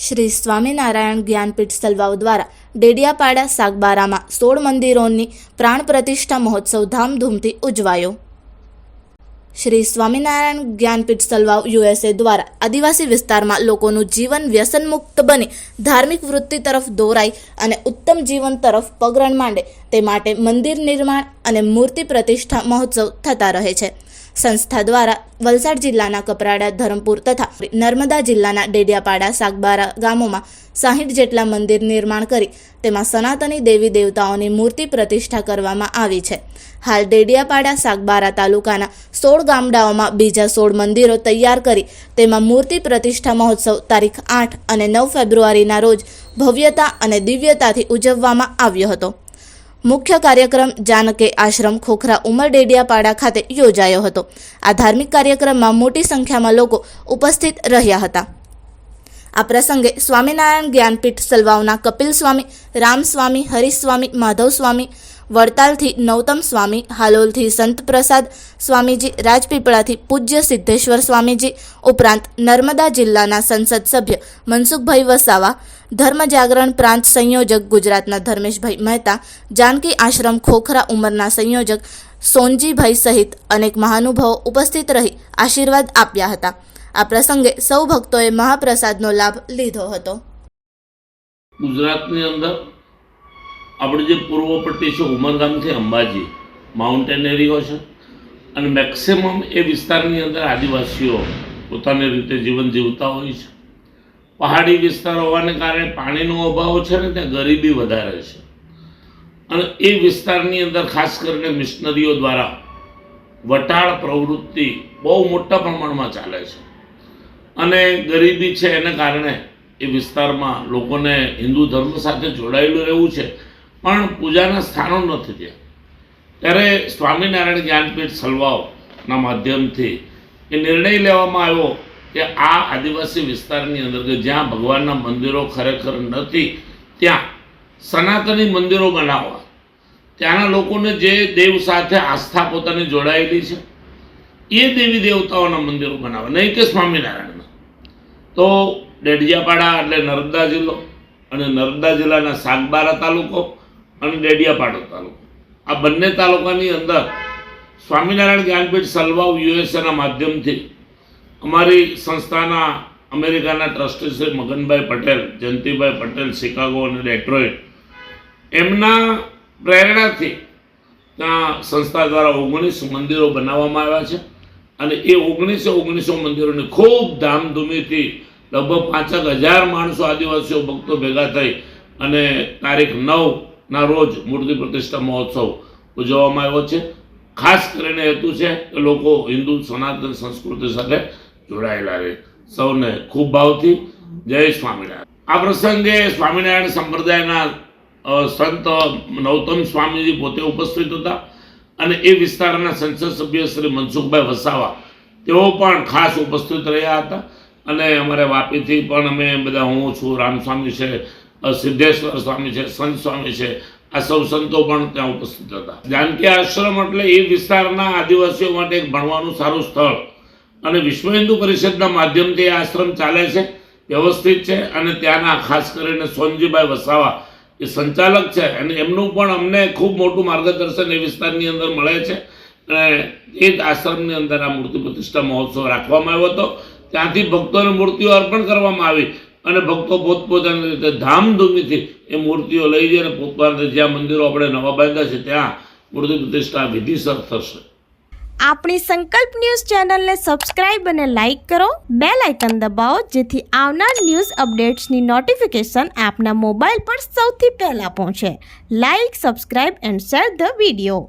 શ્રી સ્વામિનારાયણ જ્ઞાનપીઠ સલવાવ દ્વારા ડેડિયાપાડા સાગબારામાં સોળ મંદિરોની પ્રાણ પ્રતિષ્ઠા મહોત્સવ ધામધૂમથી ઉજવાયો. શ્રી સ્વામિનારાયણ જ્ઞાનપીઠ સલવાવ યુએસએ દ્વારા આદિવાસી વિસ્તારમાં લોકોનું જીવન વ્યસનમુક્ત બની ધાર્મિક વૃત્તિ તરફ દોરાય અને ઉત્તમ જીવન તરફ પગરણ માંડે તે માટે મંદિર નિર્માણ અને મૂર્તિ પ્રતિષ્ઠા મહોત્સવ થતા રહે છે. સંસ્થા દ્વારા વલસાડ જિલ્લાના કપરાડા, ધરમપુર તથા નર્મદા જિલ્લાના ડેડિયાપાડા, સાગબારા ગામોમાં સાહીઠ જેટલા મંદિર નિર્માણ કરી તેમાં સનાતની દેવી દેવતાઓની મૂર્તિ પ્રતિષ્ઠા કરવામાં આવી છે. હાલ ડેડિયાપાડા, સાગબારા તાલુકાના સોળ ગામડાઓમાં બીજા સોળ મંદિરો તૈયાર કરી તેમાં મૂર્તિ પ્રતિષ્ઠા મહોત્સવ તારીખ આઠ અને નવ ફેબ્રુઆરીના રોજ ભવ્યતા અને દિવ્યતાથી ઉજવવામાં આવ્યો હતો. મુખ્ય કાર્યક્રમ જાનકે આશ્રમ ખોખરા ઉમર ડેડિયાપાડા ખાતે યોજાયો હતો. આ ધાર્મિક કાર્યક્રમમાં મોટી સંખ્યામાં લોકો ઉપસ્થિત રહ્યા હતા. આ પ્રસંગે સ્વામિનારાયણ જ્ઞાનપીઠ સલવાવના કપિલ સ્વામી રામસ્વામી હરીશ સ્વામી માધવ સ્વામી વડતાલથી નૌતમ સ્વામી, હાલોલથી સંત પ્રસાદ સ્વામીજી, રાજપીપળાથી પૂજ્ય સિદ્ધેશ્વર સ્વામીજી, ઉપરાંત નર્મદા જિલ્લાના સંસદ સભ્ય મનસુખભાઈ વસાવા ધર્મ જાગરણ પ્રાંત સંયોજક ગુજરાતના ધર્મેશભાઈ મહેતા, જાનકી આશ્રમ ખોખરા ઉંમરના સંયોજક સોનજીભાઈ સહિત અનેક મહાનુભાવો ઉપસ્થિત રહી આશીર્વાદ આપ્યા હતા. આ પ્રસંગે સૌ ભક્તોએ મહાપ્રસાદનો લાભ લીધો હતો. ગુજરાતની અંદર આપણે જે પૂર્વ પટ્ટી છે ઉમરગામથી અંબાજી. માઉન્ટેન એરિયો છે અને મેક્સિમમ એ વિસ્તારની અંદર આદિવાસીઓ પોતાની રીતે જીવન જીવતા હોય છે. પહાડી વિસ્તાર હોવાને કારણે પાણીનો અભાવ છે ને, ત્યાં ગરીબી વધારે છે. અને એ વિસ્તારની અંદર ખાસ કરીને મિશનરીઓ દ્વારા વટાળ પ્રવૃત્તિ બહુ મોટા પ્રમાણમાં ચાલે છે. અને ગરીબી છે એને કારણે એ વિસ્તારમાં લોકોને હિન્દુ ધર્મ સાથે જોડાયેલું રહેવું છે. પણ પૂજાના સ્થાનો નથી ત્યાં ત્યારે સ્વામિનારાયણ જ્ઞાનપીઠ સલવાવના માધ્યમથી એ નિર્ણય લેવામાં આવ્યો કે આ આદિવાસી વિસ્તારની અંદર કે જ્યાં ભગવાનના મંદિરો ખરેખર નથી, ત્યાં સનાતની મંદિરો બનાવવા. ત્યાંના લોકોને જે દેવ સાથે આસ્થા પોતાની જોડાયેલી છે, એ દેવી દેવતાઓના મંદિરો બનાવવા. નહીં કે સ્વામિનારાયણના. તો ડેડિયાપાડા એટલે નર્મદા જિલ્લો અને નર્મદા જિલ્લાના સાગબારા તાલુકો અને ડેડિયાપાડો તાલુકો. આ બંને તાલુકાની અંદર સ્વામિનારાયણ જ્ઞાનપીઠ સલવાવ યુએસએના માધ્યમથી અમારી સંસ્થાના અમેરિકાના ટ્રસ્ટી શ્રી મગનભાઈ પટેલ, જયંતિભાઈ પટેલ, શિકાગો અને ડેટ્રોઇટ, એમના પ્રેરણાથી ત્યાં સંસ્થા દ્વારા ઓગણીસ મંદિરો બનાવવામાં આવ્યા છે. અને એ ઓગણીસો ઓગણીસો મંદિરોને ખૂબ ધામધૂમીથી લગભગ પાંચેક હજાર માણસો આદિવાસીઓ ભક્તો ભેગા થઈ અને તારીખ નવના રોજ મૂર્તિ પ્રતિષ્ઠા મહોત્સવ ઉજવવામાં આવ્યો છે. ખાસ કરીને હેતુ છે કે લોકો હિન્દુ સનાતન સંસ્કૃતિ સાથે જોડાયેલા રહે. સૌને ખૂબ ભાવથી જય સ્વામિનારાયણ. આ પ્રસંગે સ્વામિનારાયણ સંપ્રદાયના સંત નૌતમ સ્વામીજી પોતે ઉપસ્થિત હતા અને એ વિસ્તારના સંસદ સભ્ય શ્રી મનસુખભાઈ વસાવા તેઓ પણ ખાસ ઉપસ્થિત રહ્યા હતા. અને અમારે વાપીથી પણ અમે બધા હું છું, રામસ્વામી છે સિદ્ધેશ્વર સ્વામી છે, સંત સ્વામી છે, આ સૌ સંતો પણ ત્યાં ઉપસ્થિત હતા. જાનકી આશ્રમ એટલે એ વિસ્તારના આદિવાસીઓ માટે એક ભણવાનું સારું સ્થળ. અને વિશ્વ હિન્દુ પરિષદના માધ્યમથી એ આશ્રમ ચાલે છે, વ્યવસ્થિત છે, અને ત્યાંના ખાસ કરીને સોનજીભાઈ વસાવા એ સંચાલક છે. અને એમનું પણ અમને ખૂબ મોટું માર્ગદર્શન એ વિસ્તારની અંદર મળે છે. અને એ જ આશ્રમની અંદર આ મૂર્તિ પ્રતિષ્ઠા મહોત્સવ રાખવામાં આવ્યો હતો. ત્યાંથી ભક્તોને મૂર્તિઓ અર્પણ કરવામાં આવી. અને ભક્તો પોતપોતાની રીતે ધામધૂમીથી એ મૂર્તિઓ લઈ જઈને પોતપોતાને જ્યાં મંદિરો આપણે નવા બાંધ્યા છે, ત્યાં મૂર્તિ પ્રતિષ્ઠા વિધિસર થશે. આપણી સંકલ્પ ન્યૂઝ ચેનલને સબસ્ક્રાઇબ અને લાઇક કરો બે લાઇકન દબાવો, જેથી આવનાર ન્યૂઝ અપડેટ્સની નોટિફિકેશન આપના મોબાઈલ પર સૌથી પહેલાં પહોંચે. Like, subscribe and share the video.